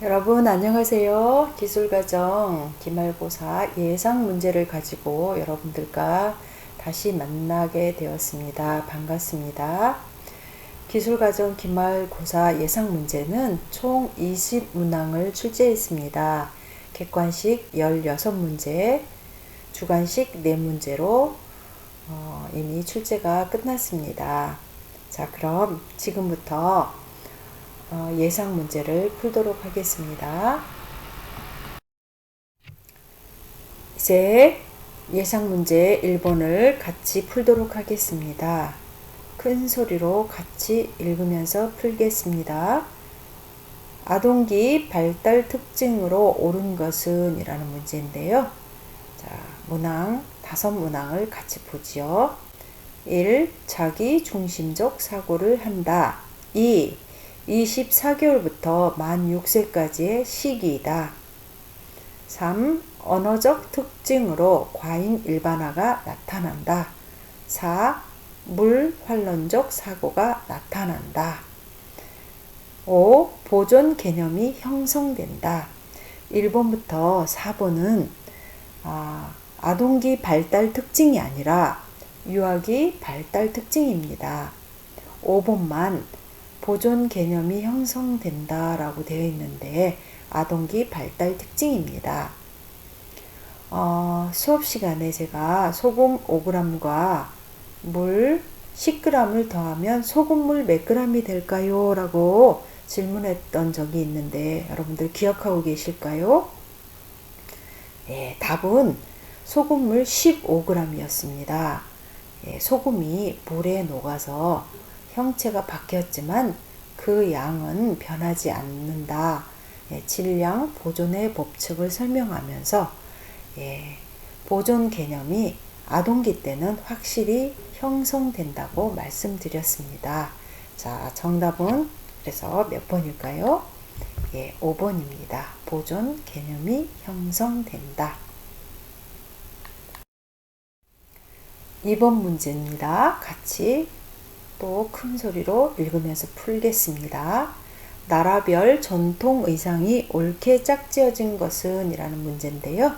여러분 안녕하세요. 기술과정 기말고사 예상 문제를 가지고 여러분들과 다시 만나게 되었습니다. 반갑습니다. 기술과정 기말고사 예상 문제는 총 20문항을 출제했습니다. 객관식 16문제, 주관식 4문제로 어, 이미 출제가 끝났습니다. 자, 그럼 지금부터 어, 예상 문제를 풀도록 하겠습니다. 이제 예상 문제 1번을 같이 풀도록 하겠습니다. 큰 소리로 같이 읽으면서 풀겠습니다. 아동기 발달 특징으로 옳은 것은 이라는 문제인데요. 자, 문항, 다섯 문항을 같이 보지요. 1. 자기 중심적 사고를 한다. 2. 24개월부터 만 6세까지의 시기이다. 3. 언어적 특징으로 과잉 일반화가 나타난다. 4. 물 환론적 사고가 나타난다. 5. 보존 개념이 형성된다. 1번부터 4번은 아, 아동기 발달 특징이 아니라 유아기 발달 특징입니다. 5번만 보존 개념이 형성된다라고 되어 있는데 아동기 발달 특징입니다. 어, 수업 시간에 제가 소금 5g과 물 10g을 더하면 소금물 몇 g이 될까요? 라고 질문했던 적이 있는데 여러분들 기억하고 계실까요? 네, 답은 소금물 15g이었습니다. 예, 소금이 물에 녹아서 형체가 바뀌었지만 그 양은 변하지 않는다. 예, 질량 보존의 법칙을 설명하면서 예, 보존 개념이 아동기 때는 확실히 형성된다고 말씀드렸습니다. 자, 정답은 그래서 몇 번일까요? 예, 5번입니다. 보존 개념이 형성된다. 2번 문제입니다. 같이 또 큰 소리로 읽으면서 풀겠습니다. 나라별 전통 의상이 옳게 짝지어진 것은 이라는 문제인데요.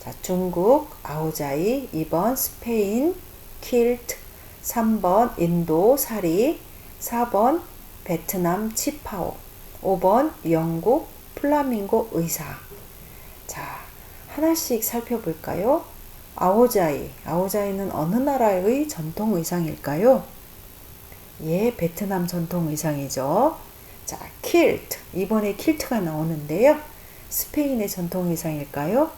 자, 중국 아오자이, 2번 스페인 킬트, 3번 인도 사리, 4번 베트남 치파오, 5번 영국 플라밍고 의상. 자, 하나씩 살펴볼까요? 아오자이. 아오자이는 어느 나라의 전통 의상일까요? 예, 베트남 전통 의상이죠. 자, 킬트. 이번에 킬트가 나오는데요. 스페인의 전통 의상일까요?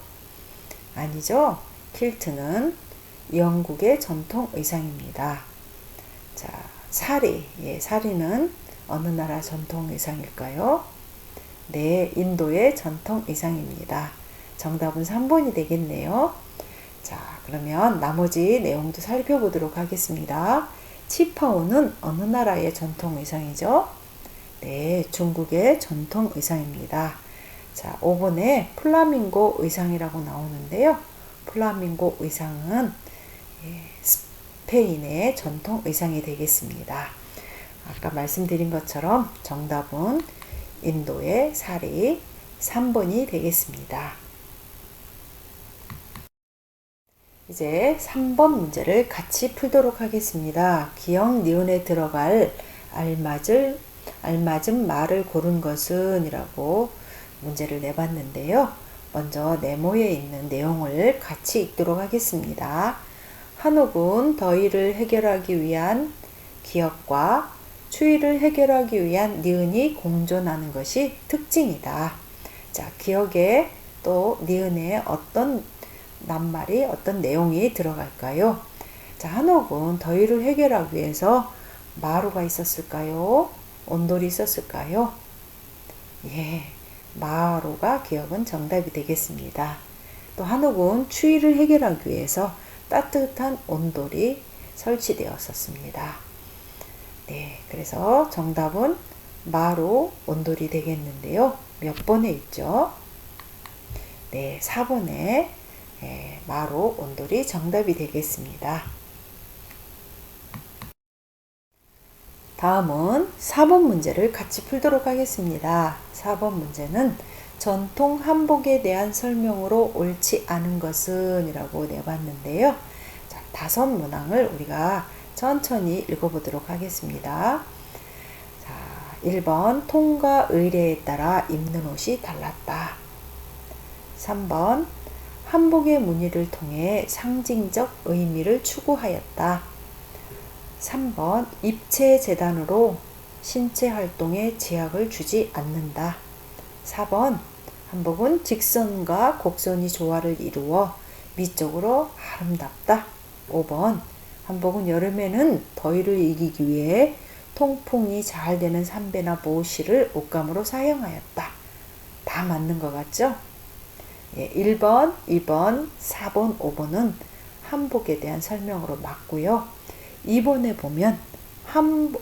아니죠. 킬트는 영국의 전통 의상입니다. 자, 사리. 예, 사리는 어느 나라 전통 의상일까요? 네, 인도의 전통 의상입니다. 정답은 3번이 되겠네요. 자, 그러면 나머지 내용도 살펴보도록 하겠습니다. 치파오는 어느 나라의 전통 의상이죠? 네, 중국의 전통 의상입니다. 자, 5번에 플라밍고 의상이라고 나오는데요. 플라밍고 의상은 예, 스페인의 전통 의상이 되겠습니다. 아까 말씀드린 것처럼 정답은 인도의 사리 3번이 되겠습니다. 이제 3번 문제를 같이 풀도록 하겠습니다. 기억 니은에 들어갈 알맞을 알맞은 말을 고른 것은 이라고 문제를 내봤는데요. 먼저 네모에 있는 내용을 같이 읽도록 하겠습니다. 한옥은 더위를 해결하기 위한 기억과 추위를 해결하기 위한 니은이 공존하는 것이 특징이다. 자, 기억에 또 니은에 어떤 낱말이 어떤 내용이 들어갈까요? 자, 한옥은 더위를 해결하기 위해서 마루가 있었을까요? 온돌이 있었을까요? 예, 마루가 기억은 정답이 되겠습니다. 또 한옥은 추위를 해결하기 위해서 따뜻한 온돌이 설치되었었습니다. 네, 그래서 정답은 마루 온돌이 되겠는데요. 몇 번에 있죠? 네, 4번에 예, 마로 온돌이 정답이 되겠습니다. 다음은 4번 문제를 같이 풀도록 하겠습니다. 4번 문제는 전통 한복에 대한 설명으로 옳지 않은 것은 이라고 내봤는데요. 자, 다섯 문항을 우리가 천천히 읽어보도록 하겠습니다. 자, 1번 통과 의례에 따라 입는 옷이 달랐다. 3번 한복의 무늬를 통해 상징적 의미를 추구하였다. 3번 입체 재단으로 신체 활동에 제약을 주지 않는다. 4번 한복은 직선과 곡선이 조화를 이루어 미적으로 아름답다. 5번 한복은 여름에는 더위를 이기기 위해 통풍이 잘 되는 삼배나 보호실을 옷감으로 사용하였다. 다 맞는 것 같죠? 예, 1번, 2번, 4번, 5번은 한복에 대한 설명으로 맞고요. 2번에 보면 한,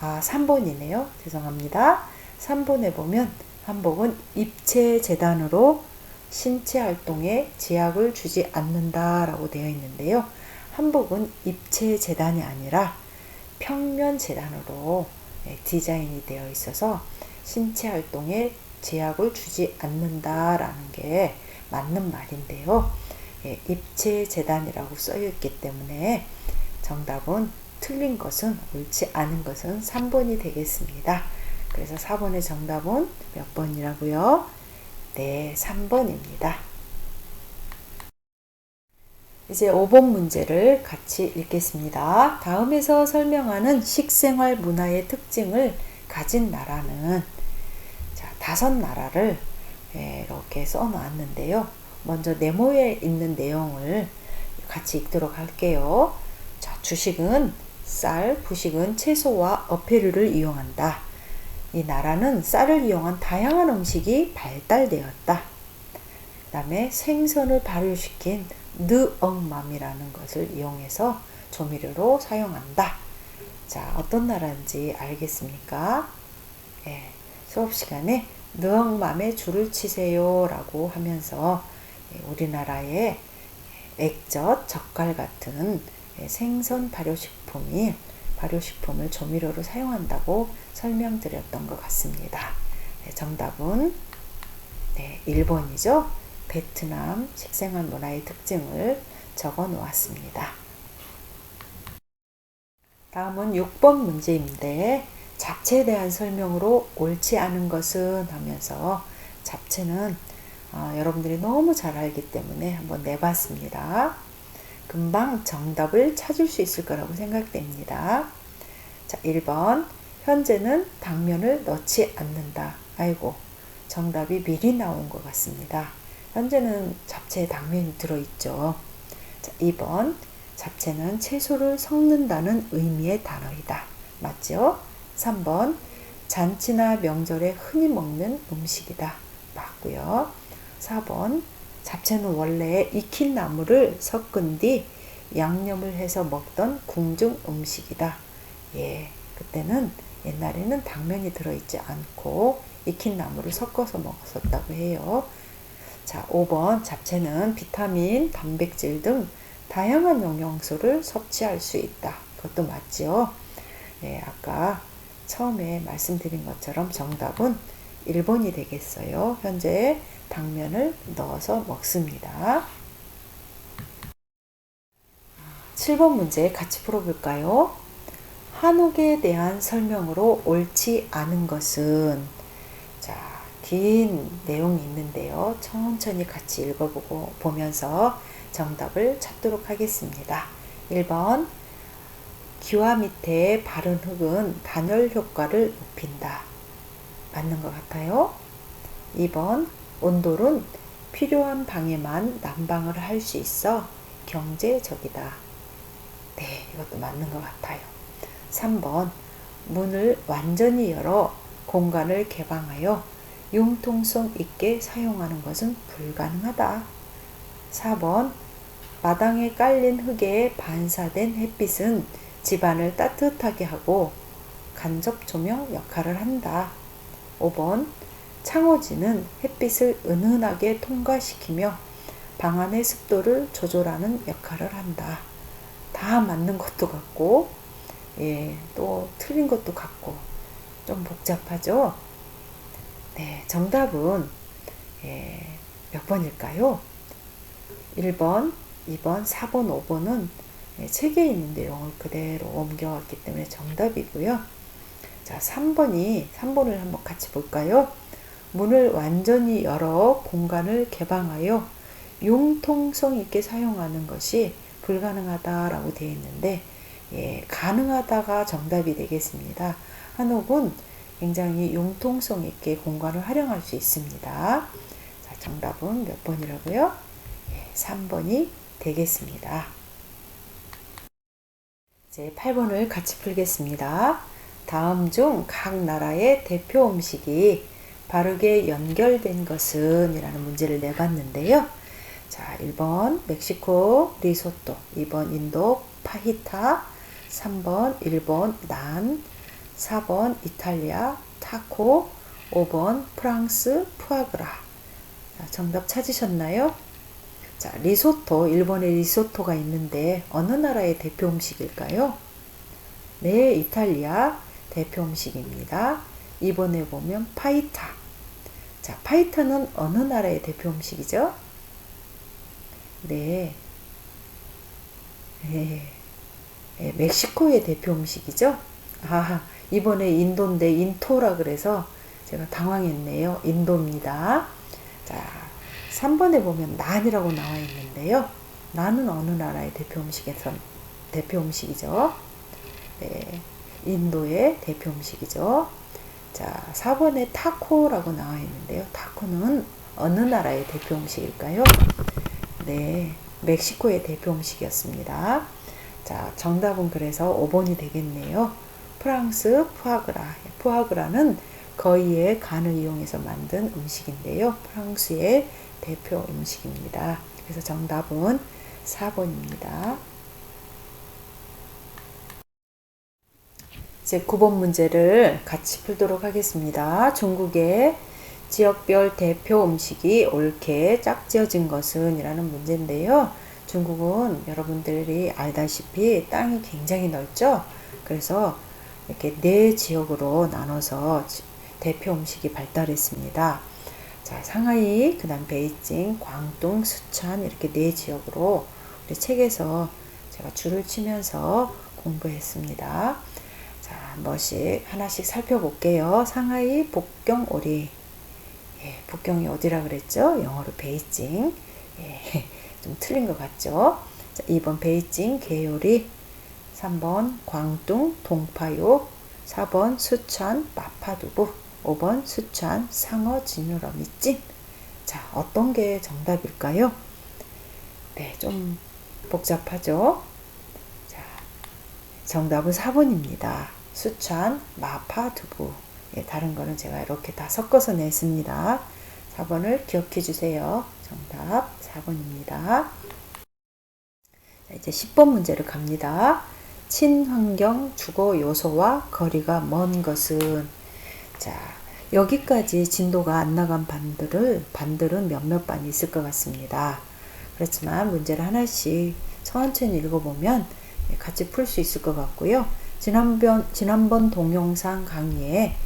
아, 3번이네요. 죄송합니다. 3번에 보면 한복은 입체 재단으로 신체 활동에 제약을 주지 않는다라고 되어 있는데요. 한복은 입체 재단이 아니라 평면 재단으로 예, 디자인이 되어 있어서 신체 활동에 제약을 주지 않는다라는 게 맞는 말인데요. 예, 입체 재단이라고 써여 있기 때문에 정답은 틀린 것은 옳지 않은 것은 3번이 되겠습니다. 그래서 4번의 정답은 몇 번이라고요? 네, 3번입니다. 이제 5번 문제를 같이 읽겠습니다. 다음에서 설명하는 식생활 문화의 특징을 가진 나라는 자, 다섯 나라를 예, 이렇게 써 놨는데요. 먼저 네모에 있는 내용을 같이 읽도록 할게요. 자, 주식은 쌀, 부식은 채소와 어패류를 이용한다. 이 나라는 쌀을 이용한 다양한 음식이 발달되었다. 그 다음에 생선을 발효시킨 느엉맘이라는 것을 이용해서 조미료로 사용한다. 자, 어떤 나라인지 알겠습니까? 예, 수업 시간에 느엉맘에 줄을 치세요 라고 하면서 예, 우리나라의 액젓, 젓갈 같은 예, 생선 발효식품이 발효식품을 조미료로 사용한다고 설명드렸던 것 같습니다. 네, 정답은 네, 1번이죠. 베트남 식생활 문화의 특징을 적어 놓았습니다. 다음은 6번 문제인데 잡채에 대한 설명으로 옳지 않은 것은 하면서 잡채는 어, 여러분들이 너무 잘 알기 때문에 한번 내봤습니다. 금방 정답을 찾을 수 있을 거라고 생각됩니다. 자, 1번. 현재는 당면을 넣지 않는다. 아이고, 정답이 미리 나온 것 같습니다. 현재는 잡채에 당면이 들어있죠. 자, 2번. 잡채는 채소를 섞는다는 의미의 단어이다. 맞죠? 3번. 잔치나 명절에 흔히 먹는 음식이다. 맞고요. 4번. 잡채는 원래 익힌 나물을 섞은 뒤 양념을 해서 먹던 궁중 음식이다. 예, 그때는 옛날에는 당면이 들어있지 않고 익힌 나물을 섞어서 먹었었다고 해요. 자, 5번 잡채는 비타민, 단백질 등 다양한 영양소를 섭취할 수 있다. 그것도 맞죠? 예, 아까 처음에 말씀드린 것처럼 정답은 1번이 되겠어요. 현재 당면을 넣어서 먹습니다. 7번 문제 같이 풀어볼까요? 한옥에 대한 설명으로 옳지 않은 것은 자, 긴 내용이 있는데요. 천천히 같이 읽어보고 보면서 정답을 찾도록 하겠습니다. 1번 기와 밑에 바른 흙은 단열 효과를 높인다. 맞는 것 같아요. 2번 온돌은 필요한 방에만 난방을 할 수 있어 경제적이다. 네, 이것도 맞는 것 같아요. 3번 문을 완전히 열어 공간을 개방하여 융통성 있게 사용하는 것은 불가능하다. 4번 마당에 깔린 흙에 반사된 햇빛은 집안을 따뜻하게 하고 간접 조명 역할을 한다. 5번 창호지는 햇빛을 은은하게 통과시키며 방 안의 습도를 조절하는 역할을 한다. 다 맞는 것도 같고 예, 또 틀린 것도 같고 좀 복잡하죠? 네, 정답은 예, 몇 번일까요? 1번, 2번, 4번, 5번은 예, 책에 있는 내용을 그대로 옮겨왔기 때문에 정답이고요. 자, 3번이 3번을 한번 같이 볼까요? 문을 완전히 열어 공간을 개방하여 융통성 있게 사용하는 것이 불가능하다라고 되어 있는데 예, 가능하다가 정답이 되겠습니다. 한옥은 굉장히 융통성 있게 공간을 활용할 수 있습니다. 자, 정답은 몇 번이라고요? 예, 3번이 되겠습니다. 이제 8번을 같이 풀겠습니다. 다음 중 각 나라의 대표 음식이 바르게 연결된 것은 이라는 문제를 내봤는데요. 자, 1번 멕시코 리소또, 2번 인도 파히타, 3번 일본 난, 4번 이탈리아 타코, 5번 프랑스 푸아그라. 자, 정답 찾으셨나요? 자, 리소토, 일본에 리소토가 있는데 어느 나라의 대표 음식일까요? 네, 이탈리아 대표 음식입니다. 이번에 보면 파이타. 자, 파이타는 어느 나라의 대표 음식이죠? 네. 네. 네, 멕시코의 대표 음식이죠? 아, 이번에 인도인데 인토라 그래서 제가 당황했네요. 인도입니다. 자, 3번에 보면 난이라고 나와 있는데요. 난은 어느 나라의 대표 음식에서 대표 음식이죠? 네. 인도의 대표 음식이죠. 자, 4번에 타코라고 나와 있는데요. 타코는 어느 나라의 대표 음식일까요? 네, 멕시코의 대표 음식이었습니다. 자, 정답은 그래서 5번이 되겠네요. 프랑스 푸아그라. 푸아그라는 거위의 간을 이용해서 만든 음식인데요. 프랑스의 대표 음식입니다. 그래서 정답은 4번입니다. 이제 9번 문제를 같이 풀도록 하겠습니다. 중국의 지역별 대표 음식이 옳게 짝지어진 것은 이라는 문제인데요. 중국은 여러분들이 알다시피 땅이 굉장히 넓죠. 그래서 이렇게 네 지역으로 나눠서 대표 음식이 발달했습니다. 자, 상하이, 그 다음 베이징, 광둥, 수천 이렇게 네 지역으로 우리 책에서 제가 줄을 치면서 공부했습니다. 자, 한 번씩 하나씩 살펴볼게요. 상하이 복경 오리. 예, 복경이 어디라 그랬죠? 영어로 베이징. 예, 좀 틀린 것 같죠? 자, 2번 베이징 개요리. 3번 광둥 동파요. 4번 수천 마파두부. 5번 수천 상어 지느러미 찜. 자, 어떤 게 정답일까요? 네, 좀 복잡하죠? 정답은 4번입니다. 수찬, 마파, 두부. 예, 다른 거는 제가 이렇게 다 섞어서 냈습니다. 4번을 기억해 주세요. 정답 4번입니다. 자, 이제 10번 문제를 갑니다. 친환경 주거 요소와 거리가 먼 것은 자 여기까지 진도가 안 나간 반들을 반들은 몇몇 반이 있을 것 같습니다. 그렇지만 문제를 하나씩 천천히 읽어보면 예, 같이 풀 수 있을 것 같고요. 지난번 지난번 동영상 강의에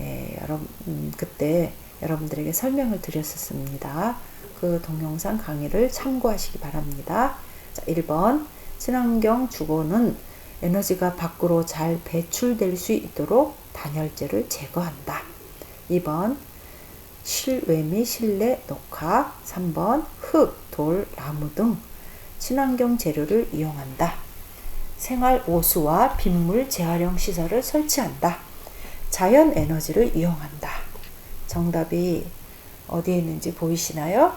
예, 여러분 음, 그때 여러분들에게 설명을 드렸었습니다. 그 동영상 강의를 참고하시기 바랍니다. 자, 1번 친환경 주거는 에너지가 밖으로 잘 배출될 수 있도록 단열재를 제거한다. 2번 실외 및 실내 녹화 3번 흙, 돌, 나무 등 친환경 재료를 이용한다. 생활 오수와 빗물 재활용 시설을 설치한다. 자연 에너지를 이용한다. 정답이 어디에 있는지 보이시나요?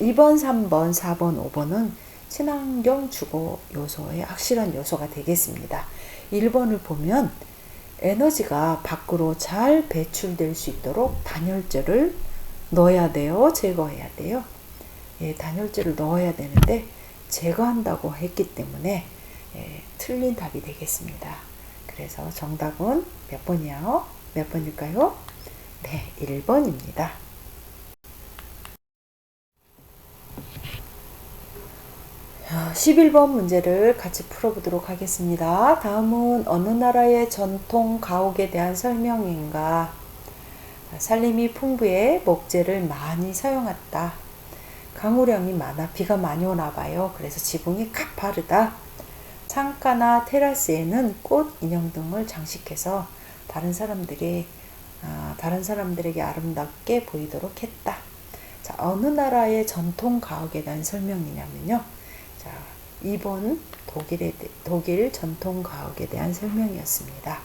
2번, 3번, 4번, 5번은 친환경 주거 요소의 확실한 요소가 되겠습니다. 1번을 보면 에너지가 밖으로 잘 배출될 수 있도록 단열재를 넣어야 돼요. 제거해야 돼요. 예, 단열재를 넣어야 되는데 제거한다고 했기 때문에 예, 틀린 답이 되겠습니다. 그래서 정답은 몇 번이요? 몇 번일까요? 네, 1번입니다. 11번 문제를 같이 풀어보도록 하겠습니다. 다음은 어느 나라의 전통 가옥에 대한 설명인가? 살림이 풍부해 목재를 많이 사용했다. 강우량이 많아 비가 많이 오나 봐요. 그래서 지붕이 가파르다. 창가나 테라스에는 꽃 인형 등을 장식해서 다른 사람들이 아, 다른 사람들에게 아름답게 보이도록 했다. 자, 어느 나라의 전통 가옥에 대한 설명이냐면요. 자, 2번 독일의 독일 전통 가옥에 대한 설명이었습니다.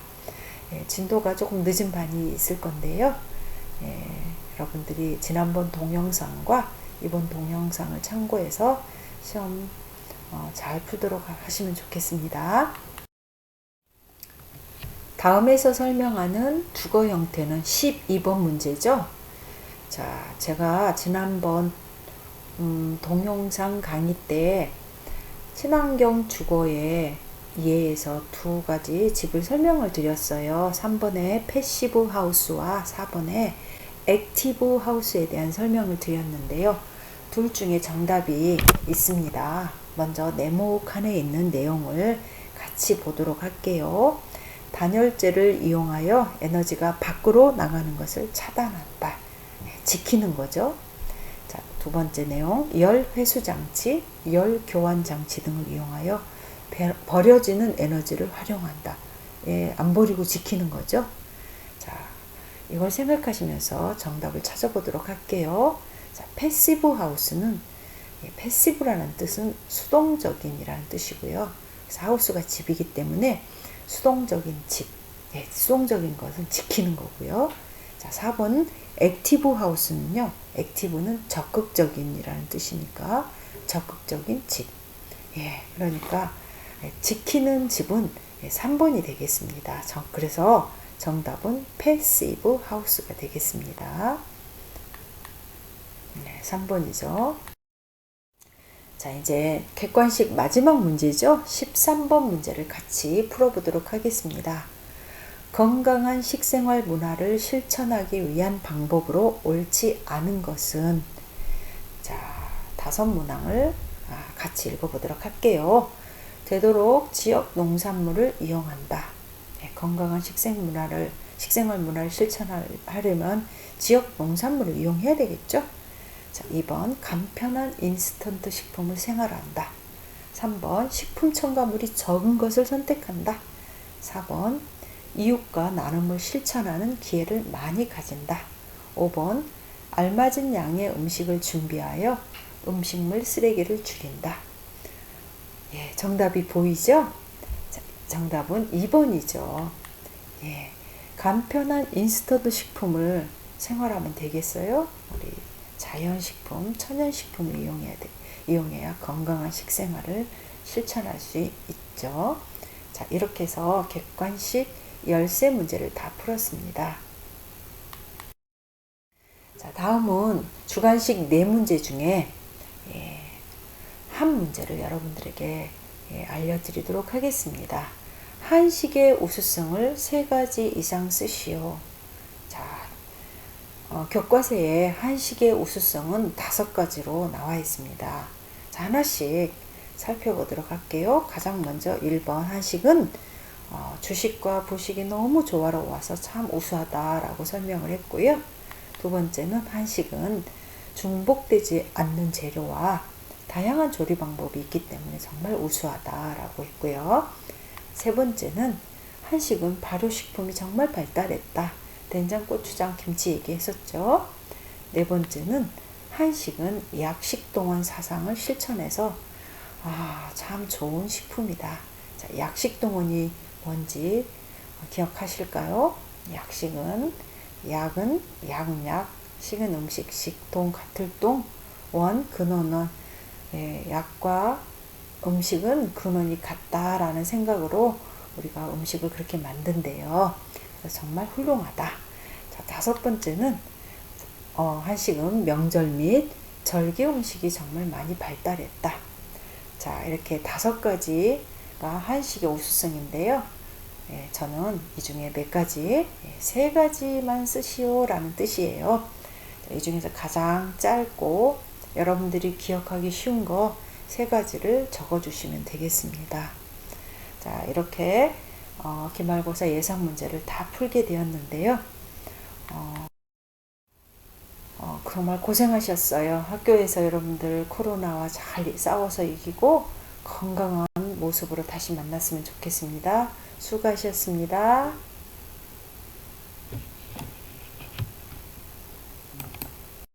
예, 진도가 조금 늦은 반이 있을 건데요. 예, 여러분들이 지난번 동영상과 이번 동영상을 참고해서 시험 어, 잘 풀도록 하시면 좋겠습니다. 다음에서 설명하는 주거 형태는 12번 문제죠. 자, 제가 지난번 음, 동영상 강의 때 친환경 주거에 이해해서 두 가지 집을 설명을 드렸어요. 3번에 패시브 하우스와 4번에 액티브 하우스에 대한 설명을 드렸는데요. 둘 중에 정답이 있습니다. 먼저 네모 칸에 있는 내용을 같이 보도록 할게요. 단열재를 이용하여 에너지가 밖으로 나가는 것을 차단한다. 네, 지키는 거죠. 자, 두 번째 내용, 열 회수 장치, 열 교환 장치 등을 이용하여 버려지는 에너지를 활용한다. 예, 안 버리고 지키는 거죠. 자, 이걸 생각하시면서 정답을 찾아보도록 할게요. 자, 패시브 하우스는 예, 패시브라는 뜻은 수동적인이라는 뜻이고요. 그래서 하우스가 집이기 때문에 수동적인 집, 예, 수동적인 것은 지키는 거고요. 자, 4번 액티브 하우스는요. 액티브는 적극적인이라는 뜻이니까 적극적인 집. 예, 그러니까 예, 지키는 집은 3번이 예, 되겠습니다. 그래서 정답은 패시브 하우스가 되겠습니다. 네, 3번이죠. 자, 이제 객관식 마지막 문제죠. 13번 문제를 같이 풀어보도록 하겠습니다. 건강한 식생활 문화를 실천하기 위한 방법으로 옳지 않은 것은 자, 다섯 문항을 아, 같이 읽어보도록 할게요. 되도록 지역 농산물을 이용한다. 네, 건강한 식생 문화를 식생활 문화를 실천하려면 지역 농산물을 이용해야 되겠죠. 자, 2번 간편한 인스턴트 식품을 생활한다. 3번 식품 첨가물이 적은 것을 선택한다. 4번 이웃과 나눔을 실천하는 기회를 많이 가진다. 5번 알맞은 양의 음식을 준비하여 음식물 쓰레기를 줄인다. 예, 정답이 보이죠? 자, 정답은 2번이죠. 예, 간편한 인스턴트 식품을 생활하면 되겠어요? 우리 자연식품, 천연식품을 이용해야 돼. 이용해야 건강한 식생활을 실천할 수 있죠. 자, 이렇게 해서 객관식 열세 문제를 다 풀었습니다. 자, 다음은 주관식 네 문제 중에 예, 한 문제를 여러분들에게 예, 알려드리도록 하겠습니다. 한식의 우수성을 세 가지 이상 쓰시오. 어, 교과서에 한식의 우수성은 다섯 가지로 나와 있습니다. 자, 하나씩 살펴보도록 할게요. 가장 먼저 1번 한식은 어, 주식과 부식이 너무 조화로워서 참 우수하다라고 설명을 했고요. 두 번째는 한식은 중복되지 않는 재료와 다양한 조리 방법이 있기 때문에 정말 우수하다라고 했고요. 세 번째는 한식은 발효식품이 정말 발달했다. 된장, 고추장, 김치 얘기했었죠. 네 번째는 한식은 약식 동원 사상을 실천해서 아, 참 좋은 식품이다. 자, 약식 동원이 뭔지 기억하실까요? 약식은 약은 약약, 식은 음식, 식동, 같을 동, 원, 근원원. 예, 약과 음식은 근원이 같다라는 생각으로 우리가 음식을 그렇게 만든대요. 정말 훌륭하다. 자, 다섯 번째는 어, 한식은 명절 및 절기 음식이 정말 많이 발달했다. 자, 이렇게 다섯 가지가 한식의 우수성인데요. 예, 저는 이 중에 몇 가지, 예, 세 가지만 쓰시오 라는 뜻이에요. 이 중에서 가장 짧고 여러분들이 기억하기 쉬운 거 세 가지를 적어주시면 되겠습니다. 자, 이렇게 어, 기말고사 예상 문제를 다 풀게 되었는데요. 어, 어, 정말 고생하셨어요. 학교에서 여러분들 코로나와 잘 싸워서 이기고 건강한 모습으로 다시 만났으면 좋겠습니다. 수고하셨습니다.